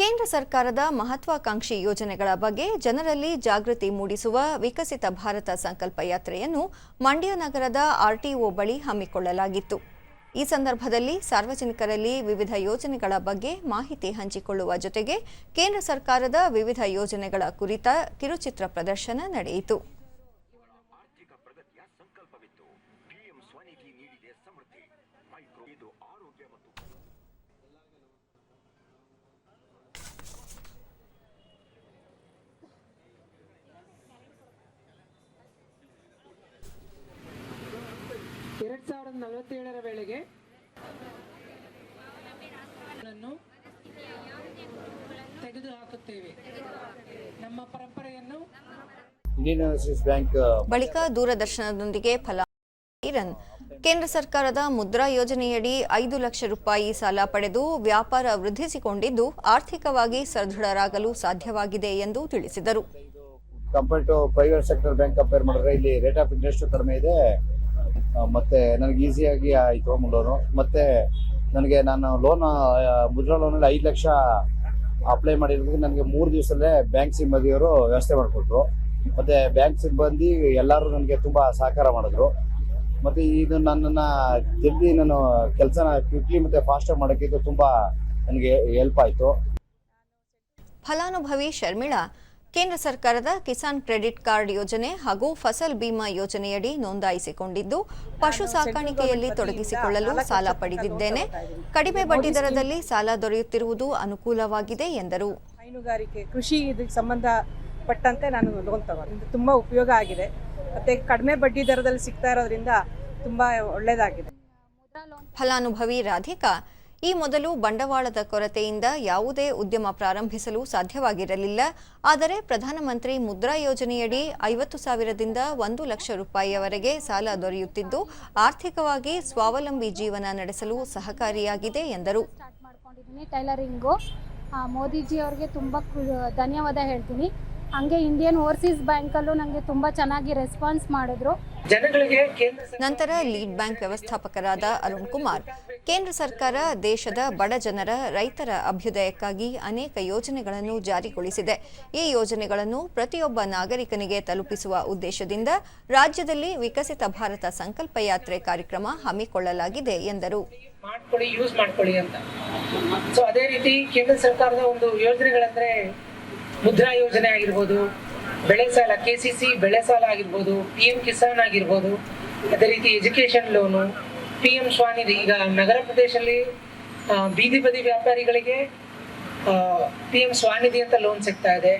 ಕೇಂದ್ರ ಸರ್ಕಾರದ ಮಹತ್ವಾಕಾಂಕ್ಷಿ ಯೋಜನೆಗಳ ಬಗ್ಗೆ ಜನರಲ್ಲಿ ಜಾಗೃತಿ ಮೂಡಿಸುವ ವಿಕಸಿತ ಭಾರತ ಸಂಕಲ್ಪ ಯಾತ್ರೆಯನ್ನು ಮಂಡ್ಯ ನಗರದ ಆರ್ಟಿಒ ಬಳಿ ಹಮ್ಮಿಕೊಳ್ಳಲಾಗಿತ್ತು. ಈ ಸಂದರ್ಭದಲ್ಲಿ ಸಾರ್ವಜನಿಕರಲ್ಲಿ ವಿವಿಧ ಯೋಜನೆಗಳ ಬಗ್ಗೆ ಮಾಹಿತಿ ಹಂಚಿಕೊಳ್ಳುವ ಜೊತೆಗೆ ಕೇಂದ್ರ ಸರ್ಕಾರದ ವಿವಿಧ ಯೋಜನೆಗಳ ಕುರಿತ ಕಿರುಚಿತ್ರ ಪ್ರದರ್ಶನ ನಡೆಯಿತು. ಎರಡ್ ಸಾವಿರದ ನಲವತ್ತೇಳರ ವೇಳೆಗೆ ತೆಗೆದುಹಾಕುತ್ತೇವೆ. ನಮ್ಮ ಪರಂಪರೆಯನ್ನು ಇಂಡಿಯನ್ ಓವರ್ಸೀಸ್ ಬ್ಯಾಂಕ್ ಬಳಿಕ ದೂರದರ್ಶನದೊಂದಿಗೆ ಫಲ ಕಿರಣ್ ಕೇಂದ್ರ ಸರ್ಕಾರದ ಮುದ್ರಾ ಯೋಜನೆಯಡಿ ಐದು ಲಕ್ಷ ರೂಪಾಯಿ ಸಾಲ ಪಡೆದು ವ್ಯಾಪಾರ ವೃದ್ಧಿಸಿಕೊಂಡಿದ್ದು ಆರ್ಥಿಕವಾಗಿ ಸದೃಢರಾಗಲು ಸಾಧ್ಯವಾಗಿದೆ ಎಂದು ತಿಳಿಸಿದರು. Compare to private sector bank compare ಮಾಡಿದ್ರೆ ಇಲ್ಲಿ ರೇಟ್ ಆಫ್ ಇಂಟ್ರೆಸ್ಟ್ ಕಡಿಮೆ ಇದೆ. ಮತ್ತೆ ನನಗೆ ಈಸಿಯಾಗಿ ಆಯಿತು ಲೋನು ಮತ್ತೆ ನನಗೆ ನಾನು ಲೋನ್ ಮುದ್ರಾ ಲೋನಲ್ಲಿ ಐದು ಲಕ್ಷ ಅಪ್ಲೈ ಮಾಡಿರೋದಕ್ಕೆ ನನಗೆ ಮೂರು ದಿವಸದಲ್ಲೇ ಬ್ಯಾಂಕ್ ಸಿಬ್ಬಂದಿಯವರು ವ್ಯವಸ್ಥೆ ಮಾಡಿಕೊಟ್ರು. ಮತ್ತೆ ಬ್ಯಾಂಕ್ ಸಿಬ್ಬಂದಿ ಎಲ್ಲರೂ ನನಗೆ ತುಂಬ ಸಹಕಾರ ಮಾಡಿದ್ರು. ಮತ್ತೆ ಇದು ನನ್ನನ್ನು ಜಲ್ದಿ ನಾನು ಕೆಲಸನ ಕ್ವಿಕ್ಲಿ ಮತ್ತೆ ಫಾಸ್ಟಾಗಿ ಮಾಡೋಕ್ಕಿಂತ ತುಂಬ ನನಗೆ ಹೆಲ್ಪ್ ಆಯಿತು. ಫಲಾನುಭವಿ ಶರ್ಮಿಳಾ ಕೇಂದ್ರ ಸರ್ಕಾರದ ಕಿಸಾನ್ ಕ್ರೆಡಿಟ್ ಕಾರ್ಡ್ ಯೋಜನೆ ಹಾಗೂ ಫಸಲ್ ಬಿಮಾ ಯೋಜನೆಯಡಿ ನೋಂದಾಯಿಸಿಕೊಂಡಿದ್ದು ಪಶು ಸಾಕಾಣಿಕೆಯಲ್ಲಿ ತೊಡಗಿಸಿಕೊಳ್ಳಲು ಸಾಲ ಪಡೆದಿದ್ದೇನೆ. ಕಡಿಮೆ ಬಡ್ಡಿ ದರದಲ್ಲಿ ಸಾಲ ದೊರೆಯುತ್ತಿರುವುದು ಅನುಕೂಲವಾಗಿದೆ ಎಂದರು. ಹೈನುಗಾರಿಕೆ ಕೃಷಿ ಇದಕ್ಕೆ ಸಂಬಂಧಪಟ್ಟಂತೆ ನಾನು ಲೋನ್ ತಗೊಂಡು. ತುಂಬ ಉಪಯೋಗ ಆಗಿದೆ. ಮತ್ತೆ ಕಡಿಮೆ ಬಡ್ಡಿ ದರದಲ್ಲಿ ಸಿಗ್ತಾ ಇರೋದ್ರಿಂದ ತುಂಬಾ ಒಳ್ಳೆಯದಾಗಿದೆ ಫಲಾನುಭವಿ ರಾಧಿಕಾ ಈ ಮೊದಲು ಬಂಡವಾಳದ ಕೊರತೆಯಿಂದ ಯಾವುದೇ ಉದ್ಯಮ ಪ್ರಾರಂಭಿಸಲು ಸಾಧ್ಯವಾಗಿರಲಿಲ್ಲ. ಆದರೆ ಪ್ರಧಾನಮಂತ್ರಿ ಮುದ್ರಾ ಯೋಜನೆಯಡಿ ಐವತ್ತು ಸಾವಿರದಿಂದ ಒಂದು ಲಕ್ಷ ರೂಪಾಯಿಯವರೆಗೆ ಸಾಲ ದೊರೆಯುತ್ತಿದ್ದು ಆರ್ಥಿಕವಾಗಿ ಸ್ವಾವಲಂಬಿ ಜೀವನ ನಡೆಸಲು ಸಹಕಾರಿಯಾಗಿದೆ ಎಂದರು. ಸ್ಟಾರ್ಟ್ ಮಾಡ್ಕೊಂಡಿದ್ದೀನಿ ಟೈಲರಿಂಗು. ಮೋದಿಜಿ ಅವ್ರಿಗೆ ತುಂಬ ಧನ್ಯವಾದ ಹೇಳ್ತೀನಿ. ಹಂಗೆ ಇಂಡಿಯನ್ ಓವರ್ಸೀಸ್ ಬ್ಯಾಂಕಲ್ಲೂ ನನಗೆ ತುಂಬ ಚೆನ್ನಾಗಿ ರೆಸ್ಪಾನ್ಸ್ ಮಾಡಿದ್ರು. ಜನಗಳಿಗೆ ಕೇಂದ್ರ ಸರ್ಕಾರ ನಂತರ ಲೀಡ್ ಬ್ಯಾಂಕ್ ವ್ಯವಸ್ಥಾಪಕರಾದ ಅರುಣ್ ಕುಮಾರ್. ಕೇಂದ್ರ ಸರ್ಕಾರ ದೇಶದ ಬಡ ಜನರ ರೈತರ ಅಭ್ಯುದಯಕ್ಕಾಗಿ ಅನೇಕ ಯೋಜನೆಗಳನ್ನು ಜಾರಿಗೊಳಿಸಿದೆ. ಈ ಯೋಜನೆಗಳನ್ನು ಪ್ರತಿಯೊಬ್ಬ ನಾಗರಿಕನಿಗೆ ತಲುಪಿಸುವ ಉದ್ದೇಶದಿಂದ ರಾಜ್ಯದಲ್ಲಿ ವಿಕಸಿತ ಭಾರತ ಸಂಕಲ್ಪ ಯಾತ್ರೆ ಕಾರ್ಯಕ್ರಮ ಹಮ್ಮಿಕೊಳ್ಳಲಾಗಿದೆ ಎಂದರು. ಯೂಸ್ ಮಾಡ್ಕೊಳ್ಳಿ ಸೊ ಅದೇ ರೀತಿ ಕೇಂದ್ರ ಸರ್ಕಾರದ ಒಂದು ಯೋಜನೆಗಳಂದ್ರೆ ಮುದ್ರಾ ಯೋಜನೆ ಆಗಿರ್ಬೋದು, ಬೆಳೆ ಸಾಲ ಕೆ ಸಿ ಸಿ ಬೆಳೆ ಸಾಲ ಆಗಿರ್ಬೋದು ಪಿ ಎಂ ಕಿಸಾನ್ ಆಗಿರ್ಬೋದು, ಅದೇ ರೀತಿ education loan P M Svanidhi ಈಗ ನಗರ ಪ್ರದೇಶದಲ್ಲಿ ಬೀದಿ ಬದಿ ವ್ಯಾಪಾರಿಗಳಿಗೆ ಪಿ ಎಂ ಸ್ವಾನಿಧಿ ಅಂತ ಲೋನ್ ಸಿಗ್ತಾ ಇದೆ.